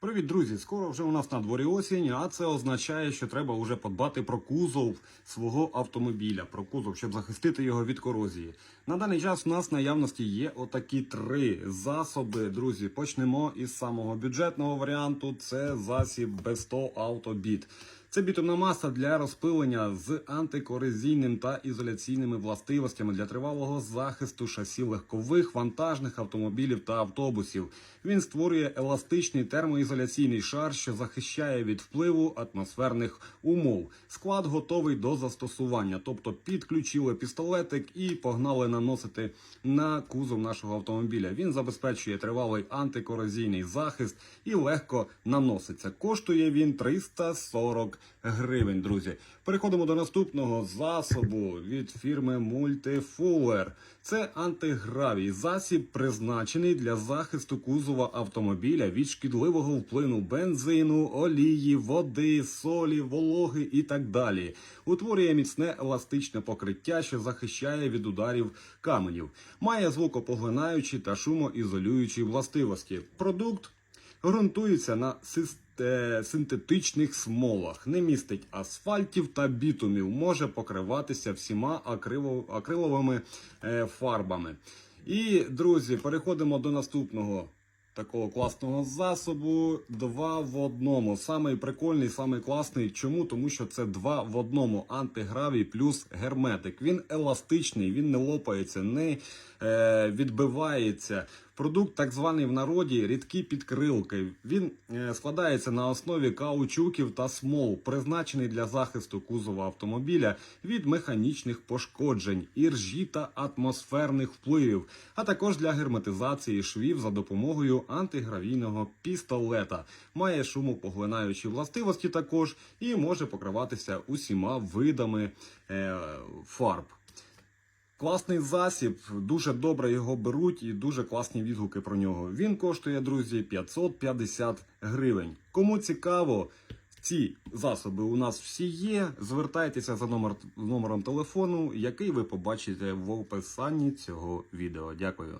Привіт, друзі! Скоро вже у нас на дворі осінь, а це означає, що треба вже подбати про кузов свого автомобіля, про кузов, щоб захистити його від корозії. На даний час у нас в наявності є отакі три засоби. Друзі, почнемо із самого бюджетного варіанту. Це засіб B100 Autobit. Це бітумна маса для розпилення з антикорозійним та ізоляційними властивостями для тривалого захисту шасі легкових вантажних автомобілів та автобусів. Він створює еластичний термоізоляційний шар, що захищає від впливу атмосферних умов. Склад готовий до застосування, тобто підключили пістолетик і погнали наносити на кузов нашого автомобіля. Він забезпечує тривалий антикорозійний захист і легко наноситься. Коштує він 340 гривень, друзі. Переходимо до наступного засобу від фірми Multifuller. Це антигравій засіб, призначений для захисту кузова автомобіля від шкідливого вплину бензину, олії, води, солі, вологи і так далі. Утворює міцне еластичне покриття, що захищає від ударів каменів. Має звукопоглинаючі та шумоізолюючі властивості. Продукт ґрунтується на сис- е, синтетичних смолах, не містить асфальтів та бітумів, може покриватися всіма акриловими е, фарбами. І, друзі, переходимо до наступного. Такого класного засобу два в одному. Самий прикольний, самий класний. Чому? Тому що це два в одному. Антигравій плюс герметик. Він еластичний, він не лопається, не е, відбивається. Продукт, так званий в народі, рідкі підкрилки. Він е, складається на основі каучуків та смол, призначений для захисту кузова автомобіля від механічних пошкоджень, іржі та атмосферних впливів, а також для герметизації швів за допомогою антигравійного пістолета. Має шумопоглинаючі властивості також і може покриватися усіма видами е, фарб. Класний засіб, дуже добре його беруть і дуже класні відгуки про нього. Він коштує, друзі, 550 гривень. Кому цікаво, ці засоби у нас всі є. Звертайтеся за номер, номером телефону, який ви побачите в описанні цього відео. Дякую.